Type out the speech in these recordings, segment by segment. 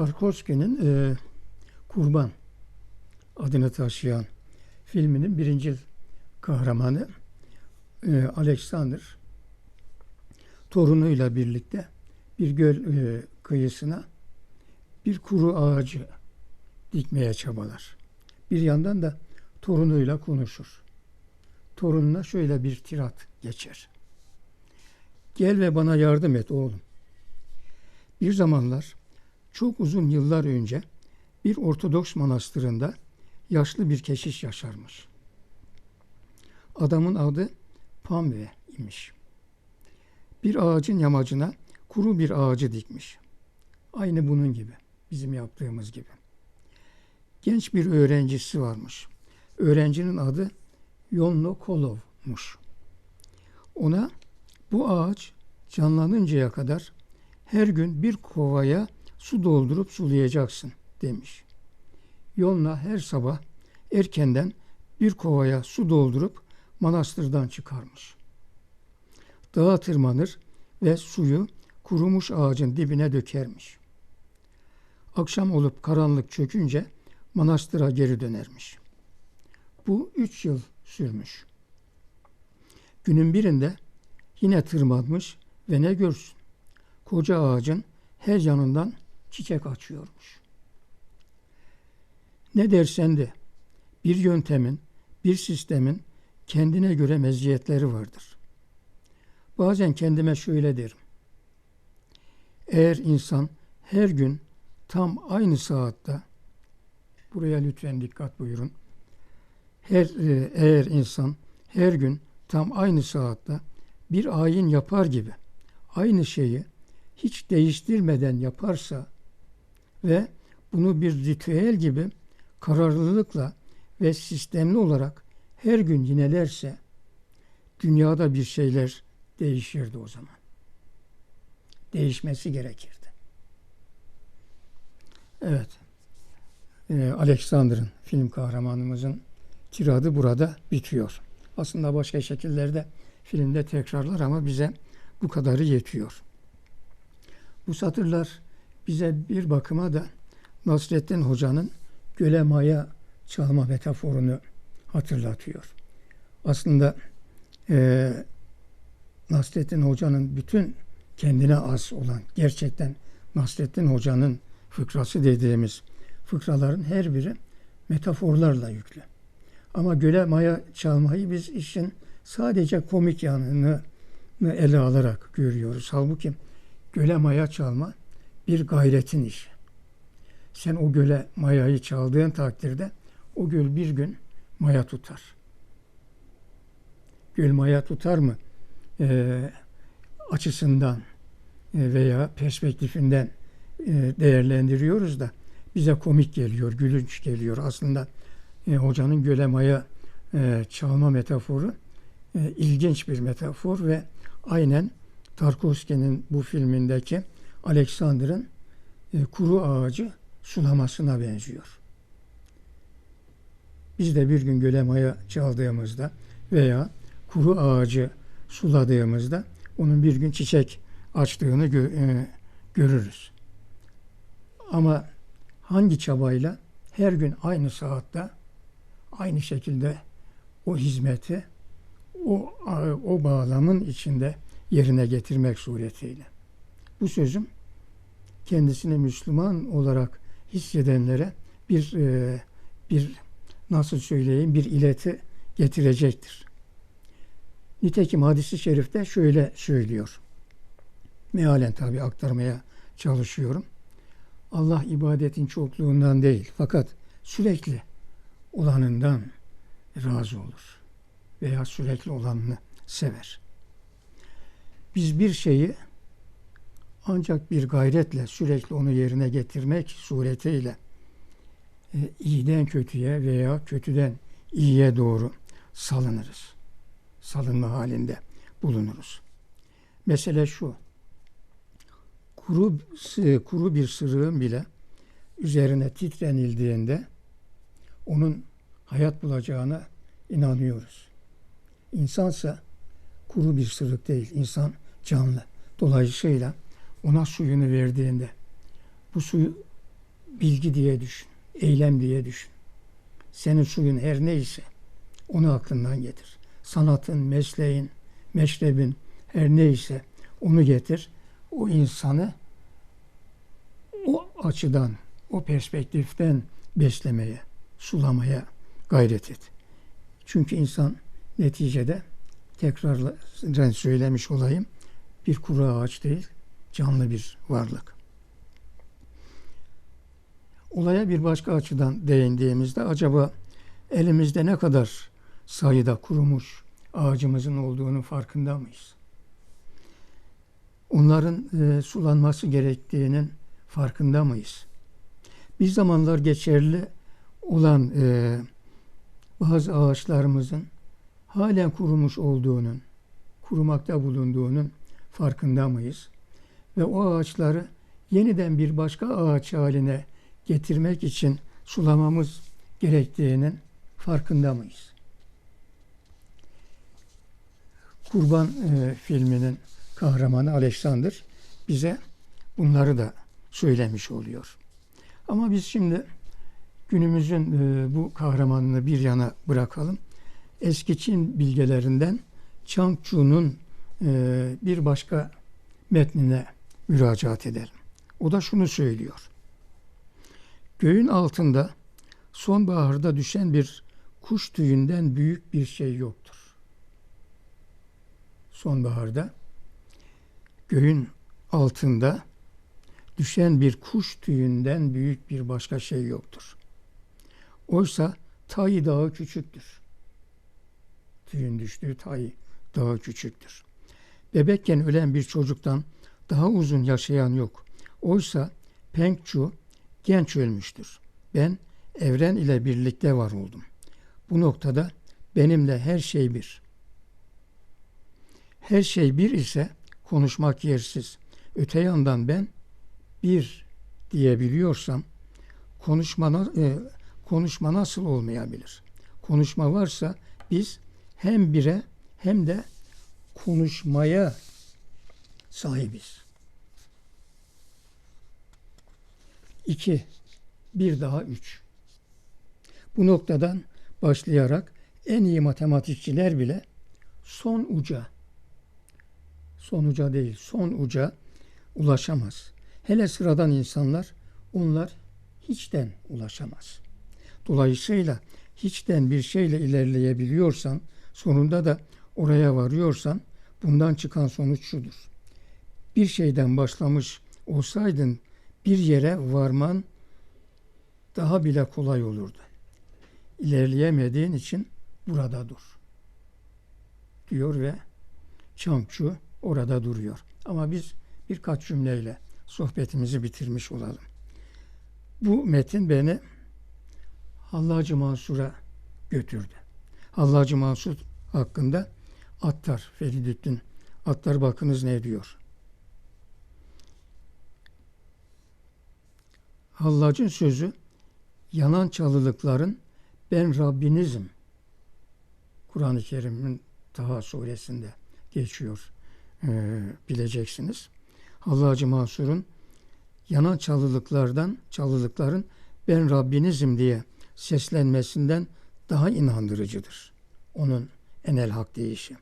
Tarkovski'nin e, Kurban adını taşıyan filminin birinci kahramanı e, Alexander torunuyla birlikte bir göl e, kıyısına bir kuru ağacı dikmeye çabalar. Bir yandan da torunuyla konuşur. Torununa şöyle bir tirat geçer. Gel ve bana yardım et oğlum. Bir zamanlar çok uzun yıllar önce bir Ortodoks manastırında yaşlı bir keşiş yaşarmış. Adamın adı Pamve imiş. Bir ağacın yamacına kuru bir ağacı dikmiş. Aynı bunun gibi, bizim yaptığımız gibi. Genç bir öğrencisi varmış. Öğrencinin adı Yonno Kolov'muş. Ona bu ağaç canlanıncaya kadar her gün bir kovaya su doldurup sulayacaksın demiş. Yolna her sabah erkenden bir kovaya su doldurup manastırdan çıkarmış. Dağa tırmanır ve suyu kurumuş ağacın dibine dökermiş. Akşam olup karanlık çökünce manastıra geri dönermiş. Bu üç yıl sürmüş. Günün birinde yine tırmanmış ve ne görsün? Koca ağacın her yanından çiçek açıyormuş. Ne dersen de bir yöntemin, bir sistemin kendine göre meziyetleri vardır. Bazen kendime şöyle derim. Eğer insan her gün tam aynı saatte buraya lütfen dikkat buyurun. Her e, eğer insan her gün tam aynı saatte bir ayin yapar gibi aynı şeyi hiç değiştirmeden yaparsa ve bunu bir ritüel gibi kararlılıkla ve sistemli olarak her gün yinelerse dünyada bir şeyler değişirdi o zaman. Değişmesi gerekirdi. Evet. Ee, Alexander'ın film kahramanımızın tiradı burada bitiyor. Aslında başka şekillerde filmde tekrarlar ama bize bu kadarı yetiyor. Bu satırlar bize bir bakıma da Nasrettin Hoca'nın göle maya çalma metaforunu hatırlatıyor. Aslında e, Nasrettin Hoca'nın bütün kendine az olan, gerçekten Nasrettin Hoca'nın fıkrası dediğimiz fıkraların her biri metaforlarla yüklü. Ama göle maya çalmayı biz işin sadece komik yanını ele alarak görüyoruz. Halbuki göle maya çalma bir gayretin işi. Sen o göle mayayı çaldığın takdirde o göl bir gün maya tutar. Göl maya tutar mı? Ee, açısından e, veya perspektifinden e, değerlendiriyoruz da bize komik geliyor, gülünç geliyor. Aslında e, hocanın göle maya e, çalma metaforu e, ilginç bir metafor ve aynen Tarkovski'nin bu filmindeki Alexander'ın e, kuru ağacı sulamasına benziyor. Biz de bir gün göle maya çaldığımızda veya kuru ağacı suladığımızda onun bir gün çiçek açtığını gö- e, görürüz. Ama hangi çabayla her gün aynı saatte aynı şekilde o hizmeti o o bağlamın içinde yerine getirmek suretiyle. Bu sözüm kendisini Müslüman olarak hissedenlere bir e, bir nasıl söyleyeyim bir ileti getirecektir. Nitekim hadisi şerifte şöyle söylüyor. Mealen tabi aktarmaya çalışıyorum. Allah ibadetin çokluğundan değil fakat sürekli olanından razı olur veya sürekli olanını sever. Biz bir şeyi ancak bir gayretle sürekli onu yerine getirmek suretiyle e, iyiden kötüye veya kötüden iyiye doğru salınırız. Salınma halinde bulunuruz. Mesele şu. Kuru, kuru bir sırığın bile üzerine titrenildiğinde onun hayat bulacağına inanıyoruz. İnsansa kuru bir sırık değil. İnsan canlı. Dolayısıyla ona suyunu verdiğinde bu suyu bilgi diye düşün, eylem diye düşün. Senin suyun her neyse onu aklından getir. Sanatın, mesleğin, meşrebin her neyse onu getir. O insanı o açıdan, o perspektiften beslemeye, sulamaya gayret et. Çünkü insan neticede tekrar söylemiş olayım bir kuru ağaç değil, canlı bir varlık. Olaya bir başka açıdan değindiğimizde acaba elimizde ne kadar sayıda kurumuş ağacımızın olduğunu farkında mıyız? Onların e, sulanması gerektiğinin farkında mıyız? Bir zamanlar geçerli olan e, bazı ağaçlarımızın halen kurumuş olduğunun, kurumakta bulunduğunun farkında mıyız? Ve o ağaçları yeniden bir başka ağaç haline getirmek için sulamamız gerektiğinin farkında mıyız? Kurban e, filminin kahramanı Alexander bize bunları da söylemiş oluyor. Ama biz şimdi günümüzün e, bu kahramanını bir yana bırakalım. Eski Çin bilgelerinden Changchu'nun e, bir başka metnine müracaat edelim. O da şunu söylüyor. Göğün altında sonbaharda düşen bir kuş tüyünden büyük bir şey yoktur. Sonbaharda göğün altında düşen bir kuş tüyünden büyük bir başka şey yoktur. Oysa Tay Dağı küçüktür. Tüyün düştüğü Tay Dağı küçüktür. Bebekken ölen bir çocuktan daha uzun yaşayan yok. Oysa Pengchu genç ölmüştür. Ben evren ile birlikte var oldum. Bu noktada benimle her şey bir. Her şey bir ise konuşmak yersiz. Öte yandan ben bir diyebiliyorsam konuşma, e, konuşma nasıl olmayabilir? Konuşma varsa biz hem bire hem de konuşmaya sahibiz. İki, bir daha üç. Bu noktadan başlayarak en iyi matematikçiler bile son uca, son uca değil, son uca ulaşamaz. Hele sıradan insanlar onlar hiçten ulaşamaz. Dolayısıyla hiçten bir şeyle ilerleyebiliyorsan, sonunda da oraya varıyorsan bundan çıkan sonuç şudur. Bir şeyden başlamış olsaydın bir yere varman daha bile kolay olurdu. İlerleyemediğin için burada dur. Diyor ve Çamçu orada duruyor. Ama biz birkaç cümleyle sohbetimizi bitirmiş olalım. Bu metin beni Hallacı Mansur'a götürdü. Hallacı Mansur hakkında Attar, Feridüddin Attar bakınız ne diyor. Hallacın sözü yanan çalılıkların ben Rabbinizim. Kur'an-ı Kerim'in Taha suresinde geçiyor e, bileceksiniz. Hallacı Mansur'un yanan çalılıklardan, çalılıkların ben Rabbinizim diye seslenmesinden daha inandırıcıdır. Onun enel hak deyişi.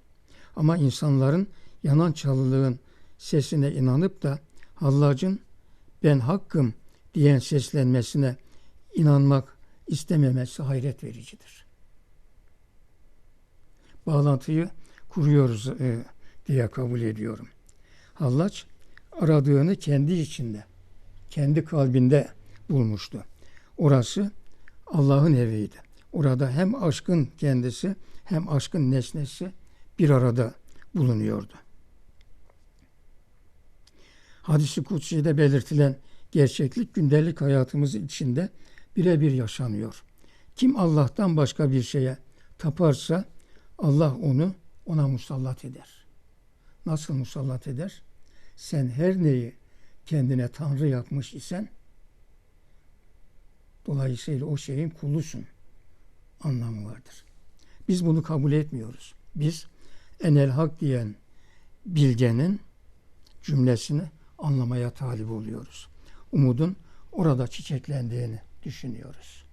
Ama insanların yanan çalılığın sesine inanıp da Hallacın ben hakkım diyen seslenmesine inanmak istememesi hayret vericidir. Bağlantıyı kuruyoruz e, diye kabul ediyorum. Hallaç aradığını kendi içinde, kendi kalbinde bulmuştu. Orası Allah'ın eviydi. Orada hem aşkın kendisi hem aşkın nesnesi bir arada bulunuyordu. Hadis-i Kutsi'de belirtilen gerçeklik gündelik hayatımız içinde birebir yaşanıyor. Kim Allah'tan başka bir şeye taparsa Allah onu ona musallat eder. Nasıl musallat eder? Sen her neyi kendine Tanrı yapmış isen dolayısıyla o şeyin kulusun anlamı vardır. Biz bunu kabul etmiyoruz. Biz enel hak diyen bilgenin cümlesini anlamaya talip oluyoruz. Umudun orada çiçeklendiğini düşünüyoruz.